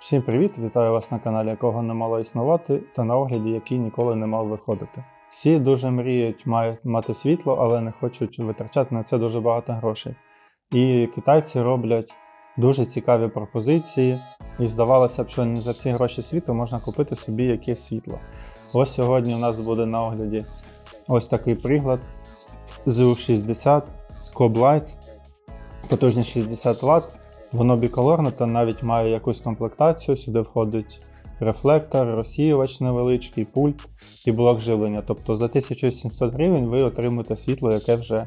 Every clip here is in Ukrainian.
Всім привіт! Вітаю вас на каналі, якого не мало існувати, та на огляді, який ніколи не мав виходити. Всі дуже мріють мають мати світло, але не хочуть витрачати на це дуже багато грошей. І китайці роблять дуже цікаві пропозиції, і здавалося б, що не за всі гроші світу можна купити собі якесь світло. Ось сьогодні у нас буде на огляді ось такий приклад ZU60 Cob Light, потужність 60 Вт. Воно біколорне та навіть має якусь комплектацію. Сюди входить рефлектор, розсіювач невеличкий, пульт і блок живлення. Тобто за 1700 гривень ви отримуєте світло, яке вже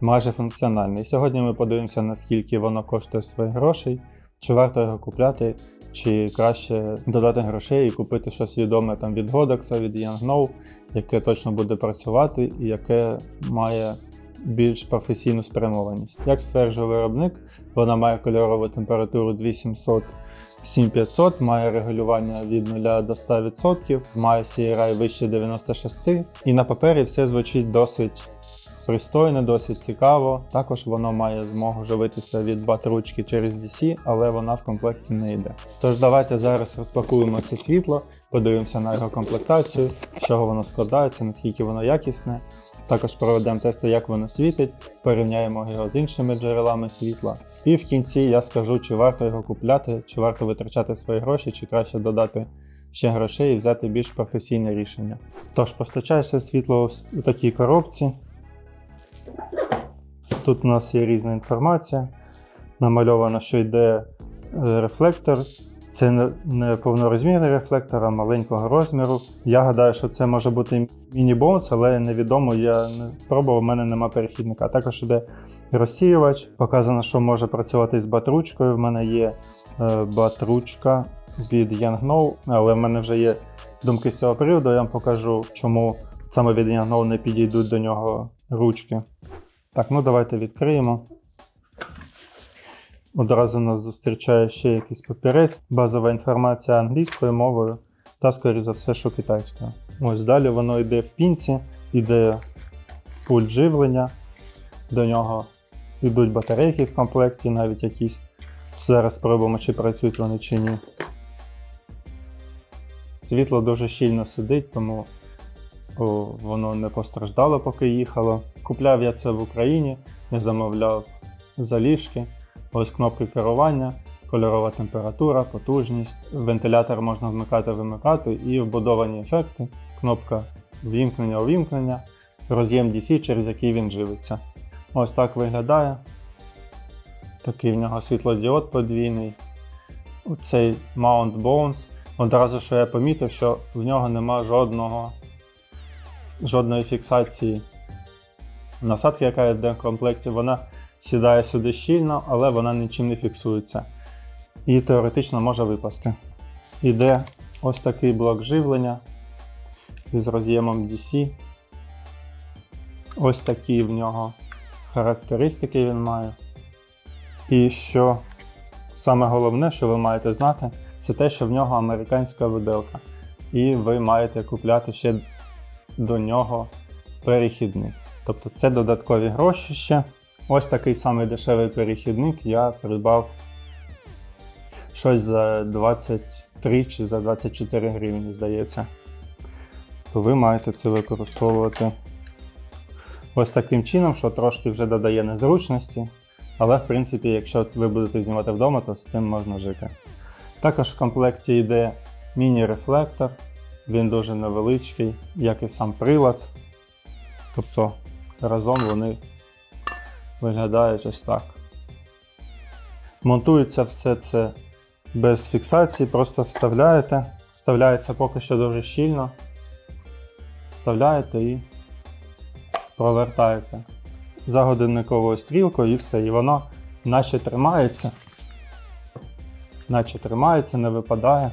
майже функціональне. І сьогодні ми подивимося, наскільки воно коштує своїх грошей, чи варто його купляти, чи краще додати грошей і купити щось відоме там від Godox, від Yangno, яке точно буде працювати і яке має більш професійну спрямованість. Як стверджує виробник, вона має кольорову температуру 2700 7500, має регулювання від 0 до 100%, має CRI вище 96 і на папері все звучить досить пристойно, досить цікаво. Також воно має змогу живитися від батручки через DC, але вона в комплекті не йде. Тож давайте зараз розпакуємо це світло, подивимося на його комплектацію, з чого воно складається, наскільки воно якісне. Також проведемо тести, як воно світить, порівняємо його з іншими джерелами світла. І в кінці я скажу, чи варто його купляти, чи варто витрачати свої гроші, чи краще додати ще грошей і взяти більш професійне рішення. Тож постачається світло у такій коробці. Тут у нас є різна інформація. Намальовано, що йде е, рефлектор. Це не- повнорозмірний рефлектор, а маленького розміру. Я гадаю, що це може бути міні-бонус, але невідомо, я не пробував, у мене нема перехідника. Також іде розсіювач. Показано, що може працювати з батручкою. В мене є е, батручка від Yangno, але в мене вже є думки з цього приводу. Я вам покажу, чому саме від Yangno не підійдуть до нього ручки. Так, ну давайте відкриємо. Одразу нас зустрічає ще якийсь папірець, базова інформація англійською мовою та, скоріше за все, що китайською. Ось далі воно йде в пінці, йде пульт живлення, до нього йдуть батарейки в комплекті, навіть якісь. Зараз спробуємо, чи працюють вони чи ні. Світло дуже щільно сидить, тому воно не постраждало, поки їхало. Купляв я це в Україні, я замовляв заліжки. Ось кнопки керування, кольорова температура, потужність, вентилятор можна вмикати, вимикати і вбудовані ефекти, кнопка ввімкнення, увімкнення, роз'єм DC, через який він живиться. Ось так виглядає. Такий в нього світлодіод подвійний. Цей Mount Bones. Одразу що я помітив, що в нього нема жодного, жодної фіксації насадки, яка йде в комплекті, вона сідає сюди щільно, але вона нічим не фіксується. І теоретично може випасти. Іде ось такий блок живлення із роз'ємом DC. Ось такі в нього характеристики він має. І що саме головне, що ви маєте знати, це те, що в нього американська виделка. І ви маєте купляти ще до нього перехідник. Тобто це додаткові гроші ще. Ось такий самий дешевий перехідник я придбав щось за 23 чи за 24 гривні, здається. То ви маєте це використовувати ось таким чином, що трошки вже додає незручності. Але, в принципі, якщо ви будете знімати вдома, то з цим можна жити. Також в комплекті йде міні-рефлектор, він дуже невеличкий, як і сам прилад. Тобто разом вони виглядають ось так. Монтується все це без фіксації, просто вставляєте. Вставляється поки що дуже щільно. Вставляєте і провертаєте за годинниковою стрілкою і все. І воно наче тримається. Наче тримається, не випадає.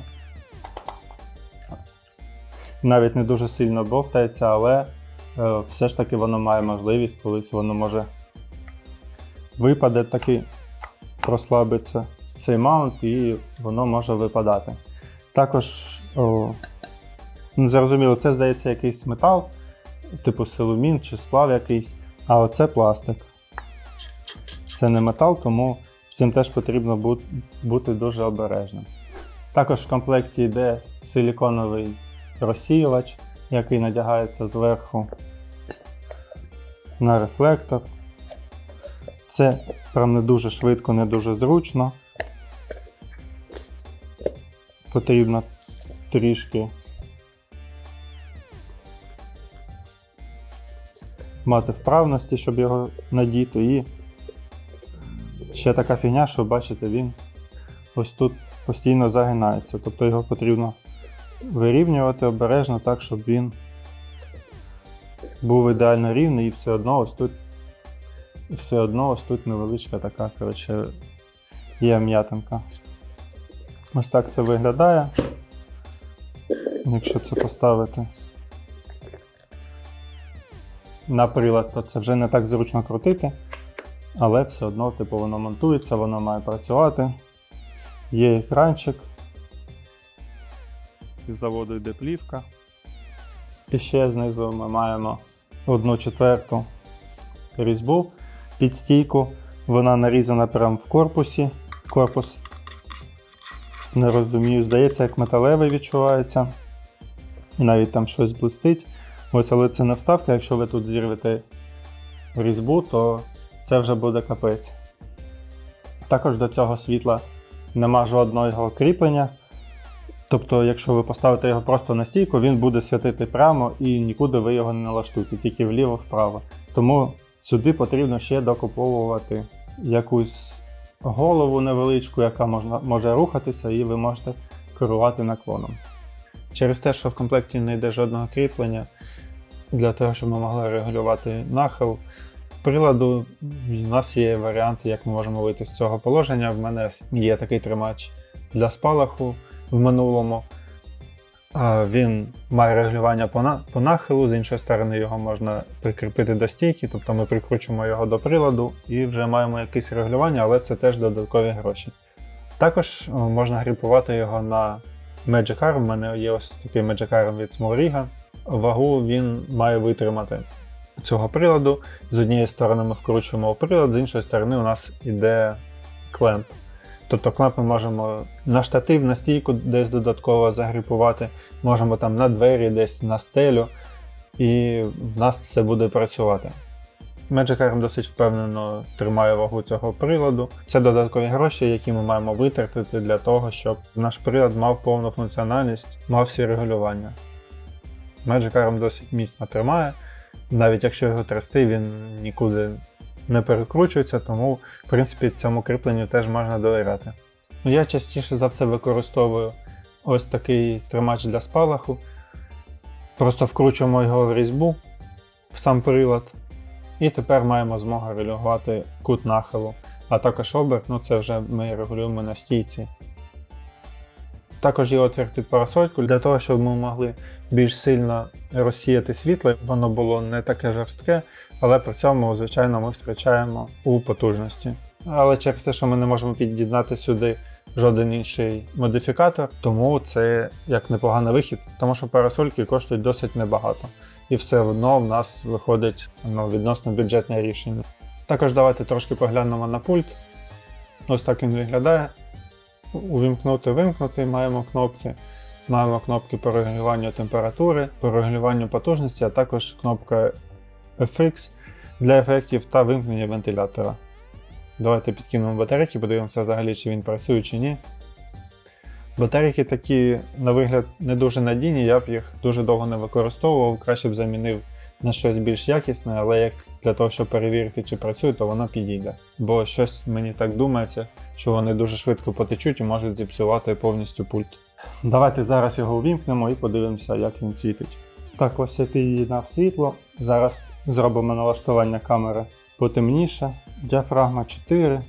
Навіть не дуже сильно бовтається, але е, все ж таки воно має можливість, колись воно може випаде таки, прослабиться цей маунт і воно може випадати. Також, о, зрозуміло, це здається якийсь метал, типу силумін чи сплав якийсь, а оце пластик. Це не метал, тому з цим теж потрібно бути дуже обережним. Також в комплекті йде силіконовий розсіювач, який надягається зверху на рефлектор. Це прям не дуже швидко, не дуже зручно. Потрібно трішки мати вправності, щоб його надіти. І ще така фігня, що бачите, він ось тут постійно загинається. Тобто його потрібно вирівнювати обережно так, щоб він був ідеально рівний і все одно ось тут. І все одно ось тут невеличка така, коротше, є м'ятинка. Ось так це виглядає. Якщо це поставити на прилад, то це вже не так зручно крутити, але все одно, типу, воно монтується, воно має працювати. Є екранчик. Із заводу йде плівка. І ще знизу ми маємо одну четверту різьбу під стійку. Вона нарізана прямо в корпусі. Корпус не розумію, здається, як металевий відчувається. І навіть там щось блистить. Ось, але це не вставка, якщо ви тут зірвете різьбу, то це вже буде капець. Також до цього світла нема жодного кріплення. Тобто, якщо ви поставите його просто на стійку, він буде світити прямо і нікуди ви його не налаштуєте, тільки вліво-вправо. Тому сюди потрібно ще докуповувати якусь голову невеличку, яка можна, може рухатися, і ви можете керувати наклоном. Через те, що в комплекті не йде жодного кріплення, для того, щоб ми могли регулювати нахил приладу, у нас є варіанти, як ми можемо вийти з цього положення. В мене є такий тримач для спалаху в минулому. Він має регулювання по, нахилу, з іншої сторони його можна прикріпити до стійки, тобто ми прикручуємо його до приладу і вже маємо якесь регулювання, але це теж додаткові гроші. Також можна гріпувати його на Magic Arm. У мене є ось такий Magic Arm від Smallriga. Вагу він має витримати цього приладу. З однієї сторони ми вкручуємо в прилад, з іншої сторони у нас йде клемп. Тобто клемп ми можемо на штатив, на стійку десь додатково загріпувати, можемо там на двері, десь на стелю, і в нас це буде працювати. Magic Arm досить впевнено тримає вагу цього приладу. Це додаткові гроші, які ми маємо витратити для того, щоб наш прилад мав повну функціональність, мав всі регулювання. Magic Arm досить міцно тримає, навіть якщо його трясти, він нікуди не перекручується, тому в принципі цьому кріпленню теж можна довіряти. Ну, Я частіше за все використовую ось такий тримач для спалаху. Просто вкручуємо його в різьбу в сам прилад. І тепер маємо змогу регулювати кут нахилу, а також оберт, ну це вже ми регулюємо на стійці. Також є отвір парасольку для того, щоб ми могли більш сильно розсіяти світло, воно було не таке жорстке, але при цьому, звичайно, ми втрачаємо у потужності. Але через те, що ми не можемо під'єднати сюди жоден інший модифікатор, тому це як непоганий вихід, тому що парасольки коштують досить небагато. І все одно в нас виходить ну, відносно бюджетне рішення. Також давайте трошки поглянемо на пульт. Ось так він виглядає. Увімкнути, вимкнути маємо кнопки. Маємо кнопки по регулюванню температури, по регулюванню потужності, а також кнопка FX для ефектів та вимкнення вентилятора. Давайте підкинемо батарейки, подивимося взагалі, чи він працює чи ні. Батарейки такі, на вигляд, не дуже надійні, я б їх дуже довго не використовував, краще б замінив на щось більш якісне, але як для того, щоб перевірити, чи працює, то воно підійде. Бо щось мені так думається, що вони дуже швидко потечуть і можуть зіпсувати повністю пульт. Давайте зараз його увімкнемо і подивимося, як він світить. Так, ось я під'єднав світло. Зараз зробимо налаштування камери потемніше. Діафрагма 4,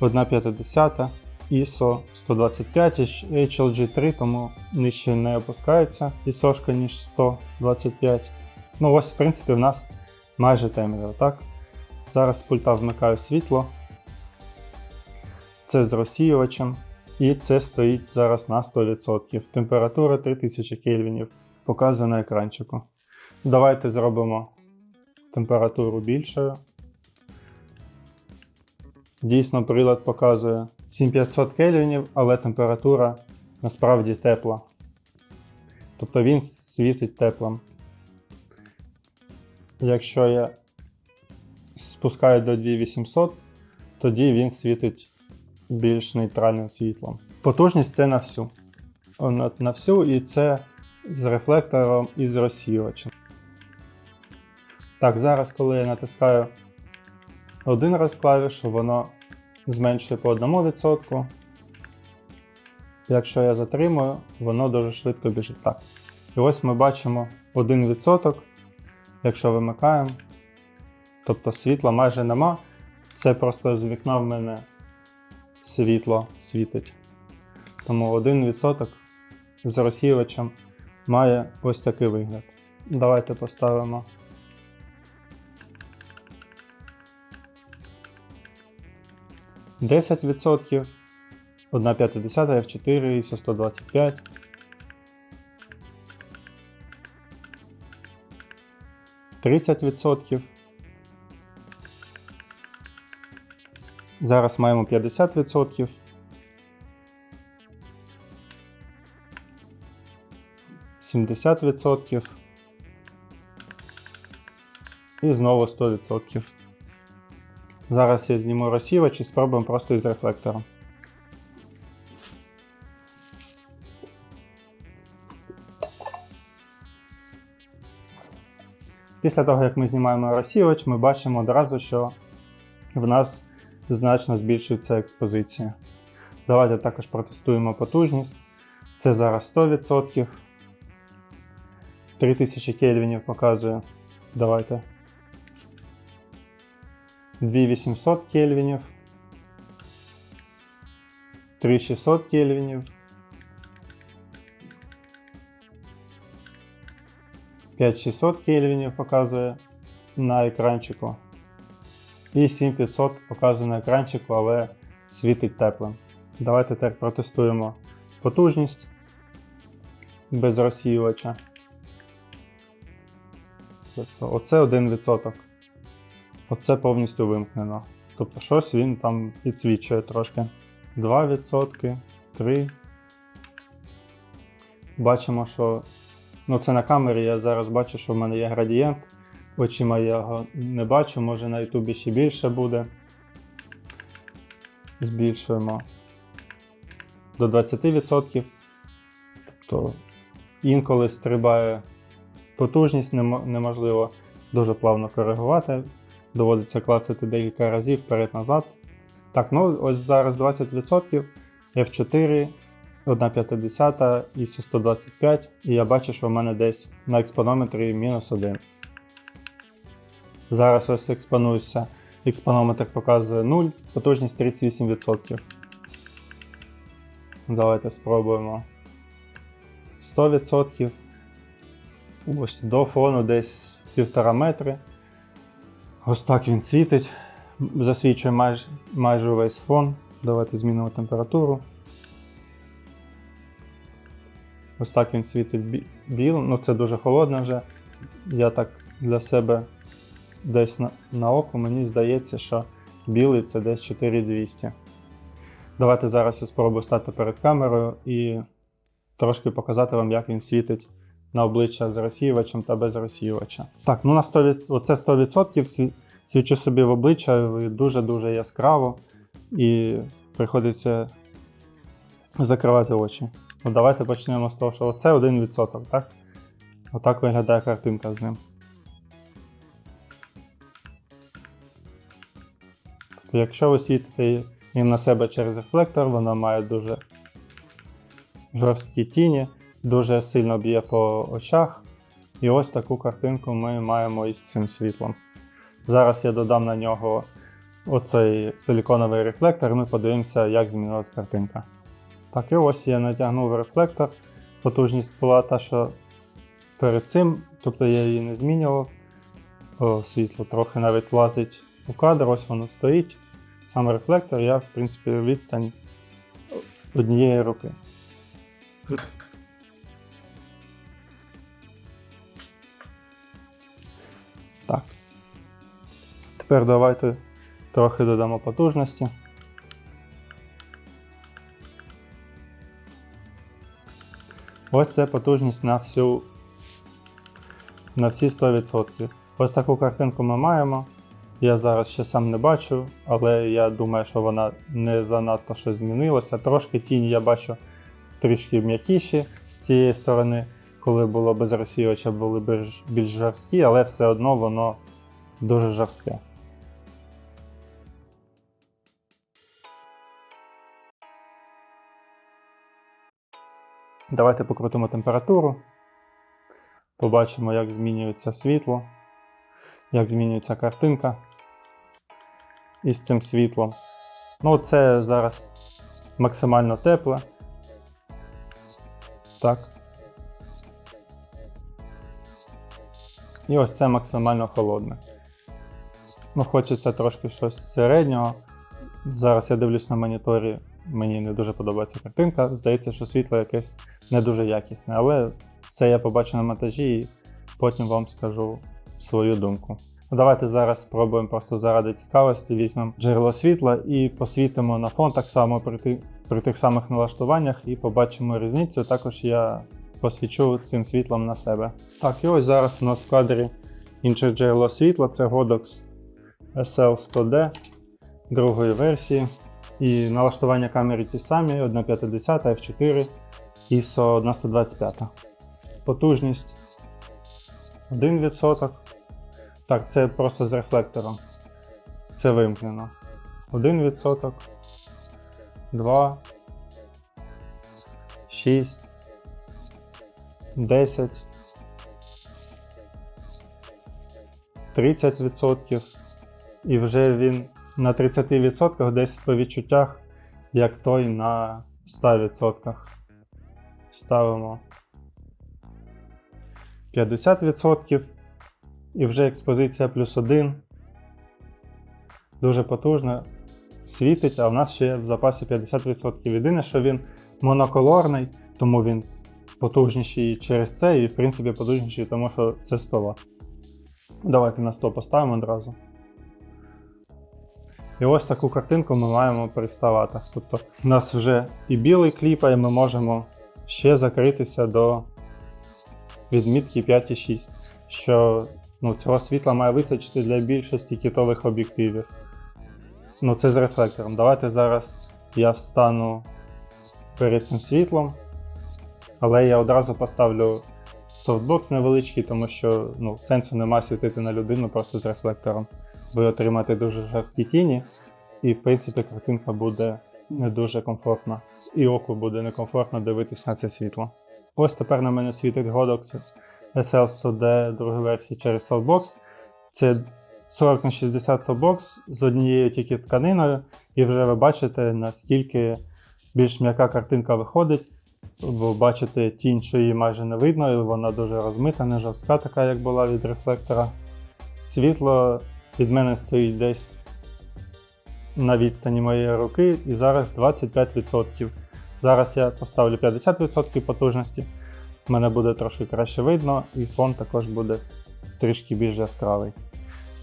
1,5, ISO 125, HLG 3, тому нижче не опускається ISO ніж 125. Ну ось, в принципі, в нас майже темрява, так? Зараз з пульта вмикаю світло. Це з розсіювачем. І це стоїть зараз на 100%. Температура 3000 кельвінів. Показує на екранчику. Давайте зробимо температуру більшою. Дійсно, прилад показує 7500 кельвінів, але температура насправді тепла. Тобто він світить теплом. Якщо я спускаю до 2800, тоді він світить більш нейтральним світлом. Потужність це на всю. На, всю і це з рефлектором і з розсіювачем. Так, зараз, коли я натискаю один раз клавішу, воно зменшує по 1%. Якщо я затримую, воно дуже швидко біжить. Так. І ось ми бачимо 1%, якщо вимикаємо. Тобто світла майже нема. Це просто з вікна в мене світло світить. Тому 1% з розсіювачем має ось такий вигляд. Давайте поставимо. Десять відсотків, 1,5 F4, ISO 125. Тридцять відсотків. Зараз маємо 50 відсотків. Сімдесят відсотків. І знову 100%. Зараз я зніму розсівач і спробуємо просто із рефлектором. Після того, як ми знімаємо розсівач, ми бачимо одразу, що в нас значно збільшується експозиція. Давайте також протестуємо потужність. Це зараз 100%. 3000 кельвінів показує. Давайте. 2800 кельвінів. 3600 кельвінів. 5600 кельвінів показує на екранчику. І 7500 показує на екранчику, але світить теплим. Давайте тепер протестуємо потужність без розсіювача. Тобто оце 1%. Оце повністю вимкнено. Тобто щось він там підсвічує трошки. 2%, 3%. Бачимо, що ну це на камері я зараз бачу, що в мене є градієнт. Очима я його не бачу, може на ютубі ще більше буде. Збільшуємо до 20%. Тобто інколи стрибає потужність, неможливо дуже плавно коригувати. Доводиться клацати декілька разів вперед-назад. Так, ну ось зараз 20%, F4, 1,5 і 125, і я бачу, що в мене десь на експонометрі мінус 1. Зараз ось експонуюся. Експонометр показує 0, потужність 38%. Давайте спробуємо. 100%. Ось до фону десь 1,5 метри. Ось так він світить. Засвічує майже, майже увесь фон. Давайте змінимо температуру. Ось так він світить бі- білим. Ну це дуже холодно вже. Я так для себе десь на, на око мені здається, що білий це десь 4200. Давайте зараз я спробую стати перед камерою і трошки показати вам, як він світить на обличчя з розсіювачем та без розсіювача. Так, ну на 100%, оце 100% сві- свічу собі в обличчя дуже-дуже яскраво і приходиться закривати очі. Ну, давайте почнемо з того, що оце 1%, так? Отак виглядає картинка з ним. Тобто, Якщо ви світите їм на себе через рефлектор, вона має дуже жорсткі тіні, дуже сильно б'є по очах. І ось таку картинку ми маємо із цим світлом. Зараз я додам на нього оцей силіконовий рефлектор, і ми подивимося, як змінилась картинка. Так, і ось я натягнув рефлектор. Потужність була та, що перед цим, тобто я її не змінював. О, світло трохи навіть влазить у кадр, ось воно стоїть. Сам рефлектор, я, в принципі, відстань однієї руки. Так. Тепер давайте трохи додамо потужності. Ось це потужність на всю на всі 100%. Ось таку картинку ми маємо. Я зараз ще сам не бачу, але я думаю, що вона не занадто щось змінилося. Трошки тіні я бачу трішки м'якіші з цієї сторони, коли було без розсіювача, були більш жорсткі, але все одно воно дуже жорстке. Давайте покрутимо температуру. Побачимо, як змінюється світло, як змінюється картинка із цим світлом. Ну, це зараз максимально тепле. Так. І ось це максимально холодне. Ну, хочеться трошки щось середнього. Зараз я дивлюсь на моніторі, мені не дуже подобається картинка. Здається, що світло якесь не дуже якісне, але це я побачу на монтажі і потім вам скажу свою думку. Ну, Давайте зараз спробуємо просто заради цікавості, візьмемо джерело світла і посвітимо на фон так само при, ти- при тих самих налаштуваннях і побачимо різницю. Також я посвічу цим світлом на себе. Так, і ось зараз у нас в кадрі інше джерело світла це Godox SL100D другої версії. І налаштування камери ті самі: 1.50 F4 ISO 1125. Потужність 1%. Так, це просто з рефлектором. Це вимкнено. 1%. 2. 6. 10. 30%. І вже він на 30% десь по відчуттях, як той на 100%. Ставимо 50%. І вже експозиція плюс 1. Дуже потужно світить, а в нас ще в запасі 50%. Єдине, що він моноколорний, тому він потужніший через це, і в принципі потужніший, тому що це 100 Вт. Давайте на 100 поставимо одразу. І ось таку картинку ми маємо при 100 Вт. Тобто у нас вже і білий кліпає, ми можемо ще закритися до відмітки 5,6, що ну, цього світла має вистачити для більшості кітових об'єктивів. Ну, це з рефлектором. Давайте зараз я встану перед цим світлом, але я одразу поставлю софтбокс невеличкий, тому що ну, сенсу немає світити на людину просто з рефлектором. Ви отримаєте дуже жорсткі тіні, і в принципі картинка буде не дуже комфортна. І оку буде некомфортно дивитися на це світло. Ось тепер на мене світить Godox SL100D другої версії через Softbox. Це 40 на 60 Softbox з однією тільки тканиною, і вже ви бачите, наскільки більш м'яка картинка виходить. Ви бачите тінь, що її майже не видно, і вона дуже розмита, не жорстка, така, як була від рефлектора. Світло від мене стоїть десь на відстані моєї руки, і зараз 25%. Зараз я поставлю 50% потужності. В мене буде трошки краще видно, і фон також буде трішки більш яскравий.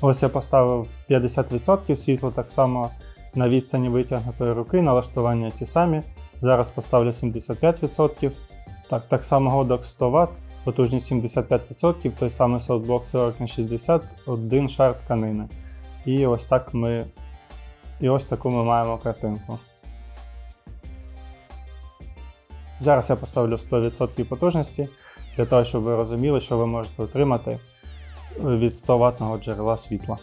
Ось я поставив 50% світло так само на відстані витягнутої руки, налаштування ті самі. Зараз поставлю 75%. Так, так само Godox 100 Вт, потужність 75%, той самий Softbox 40 на 60 один шар тканини. І ось так ми. І ось таку ми маємо картинку. Зараз я поставлю 100% потужності для того, щоб ви розуміли, що ви можете отримати від 100 ватного джерела світла.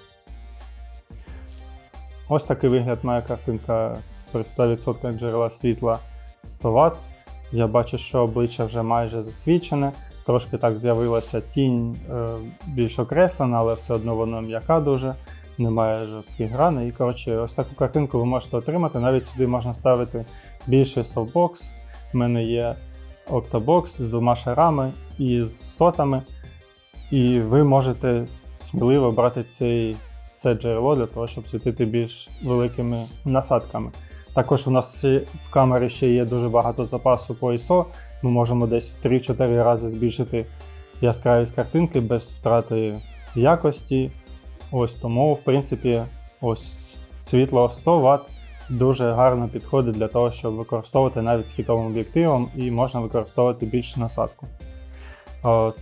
Ось такий вигляд має картинка при 100% джерела світла 100 Вт. Я бачу, що обличчя вже майже засвічене. Трошки так з'явилася тінь е, більш окреслена, але все одно воно м'яка дуже, немає жорстких граней. І коротше, ось таку картинку ви можете отримати. Навіть сюди можна ставити більший софтбокс. У мене є октобокс з двома шарами і з сотами. І ви можете сміливо брати цей, це джерело для того, щоб світити більш великими насадками. Також у нас в камері ще є дуже багато запасу по ISO. Ми можемо десь в 3-4 рази збільшити яскравість картинки без втрати якості. Ось тому, в принципі, ось світло 100 Вт дуже гарно підходить для того, щоб використовувати навіть з хітовим об'єктивом і можна використовувати більшу насадку.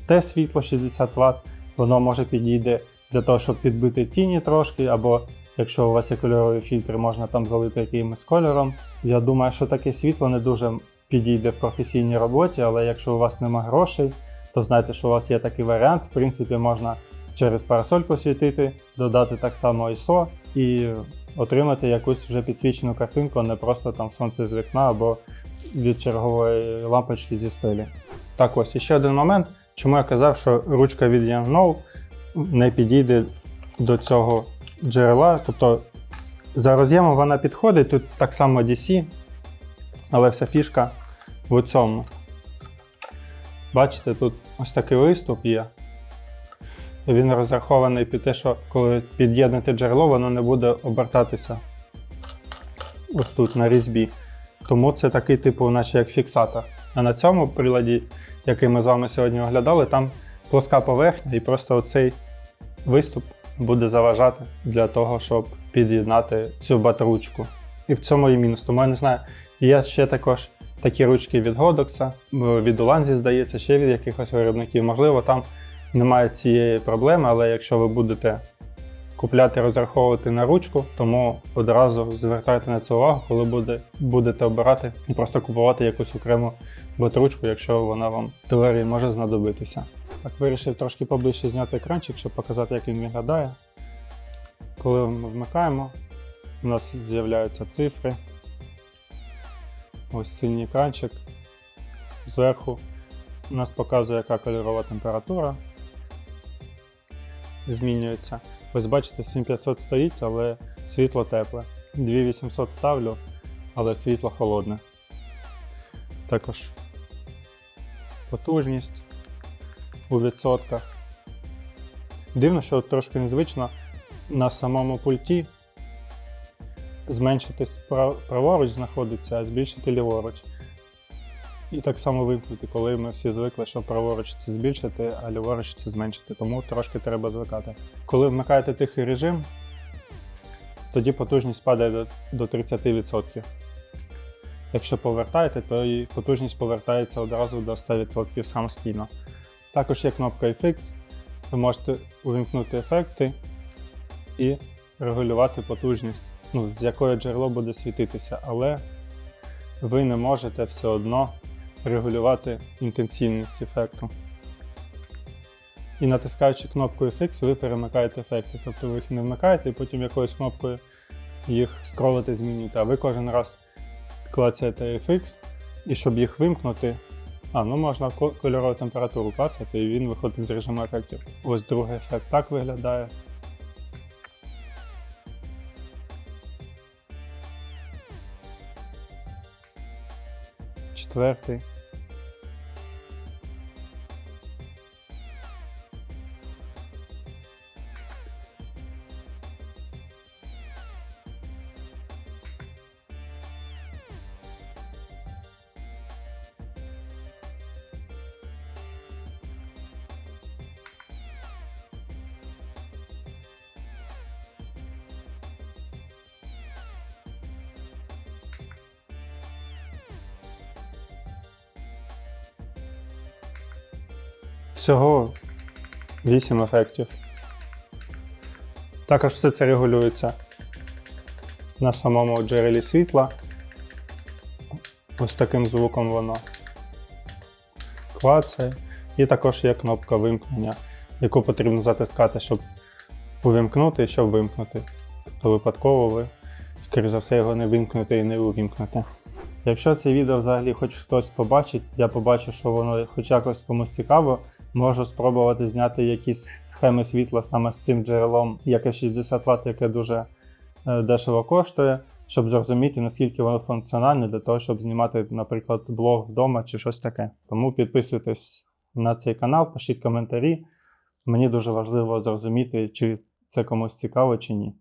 Те світло 60 Вт, воно може підійде для того, щоб підбити тіні трошки, або якщо у вас є кольорові фільтри, можна там залити якимось кольором. Я думаю, що таке світло не дуже підійде в професійній роботі, але якщо у вас нема грошей, то знайте, що у вас є такий варіант. В принципі, можна через парасольку світити, додати так само ISO і отримати якусь вже підсвічену картинку, а не просто там сонце з вікна або від чергової лампочки зі стелі. Так ось, і ще один момент, чому я казав, що ручка від Yangno не підійде до цього джерела. Тобто за роз'ємом вона підходить, тут так само DC, але вся фішка в цьому. Бачите, тут ось такий виступ є. Він розрахований під те, що коли під'єднати джерело, воно не буде обертатися ось тут на різьбі. Тому це такий типу, наче як фіксатор. А на цьому приладі, який ми з вами сьогодні оглядали, там плоска поверхня, і просто оцей виступ буде заважати для того, щоб під'єднати цю батручку. І в цьому і мінус. Тому я не знаю. Є ще також такі ручки від Godox, від Ulanzi, здається, ще від якихось виробників. Можливо, там немає цієї проблеми, але якщо ви будете купляти, розраховувати на ручку, тому одразу звертайте на це увагу, коли буде, будете обирати і просто купувати якусь окрему батручку, якщо вона вам в теорії може знадобитися. Так, вирішив трошки поближче зняти екранчик, щоб показати, як він виглядає. Коли ми вмикаємо, у нас з'являються цифри. Ось синій екранчик. Зверху нас показує, яка кольорова температура змінюється. Ось бачите, 7500 стоїть, але світло тепле. 2800 ставлю, але світло холодне. Також потужність у відсотках. Дивно, що трошки незвично на самому пульті зменшити праворуч знаходиться, а збільшити ліворуч. І так само вимкнути, коли ми всі звикли, що праворуч це збільшити, а ліворуч це зменшити, тому трошки треба звикати. Коли вмикаєте тихий режим, тоді потужність падає до 30%. Якщо повертаєте, то і потужність повертається одразу до 100% самостійно. Також є кнопка FX, ви можете увімкнути ефекти і регулювати потужність, ну, з якої джерело буде світитися, але ви не можете все одно регулювати інтенсивність ефекту. І натискаючи кнопку FX, ви перемикаєте ефекти. Тобто ви їх не вмикаєте і потім якоюсь кнопкою їх скролити, змінюєте. А ви кожен раз клацаєте FX, і щоб їх вимкнути, а, ну можна кольорову температуру клацати, і він виходить з режиму ефектів. Ось другий ефект так виглядає. Четвертий. 8 ефектів. Також все це регулюється на самому джерелі світла. Ось таким звуком воно клацає. І також є кнопка вимкнення, яку потрібно затискати, щоб увімкнути і щоб вимкнути. Тобто випадково ви, скоріш за все, його не вимкнете і не увімкнете. Якщо це відео взагалі хоч хтось побачить, я побачу, що воно хоч якось комусь цікаво, можу спробувати зняти якісь схеми світла саме з тим джерелом, яке 60 Вт, яке дуже е, дешево коштує, щоб зрозуміти, наскільки воно функціональне для того, щоб знімати, наприклад, блог вдома чи щось таке. Тому підписуйтесь на цей канал, пишіть коментарі. Мені дуже важливо зрозуміти, чи це комусь цікаво чи ні.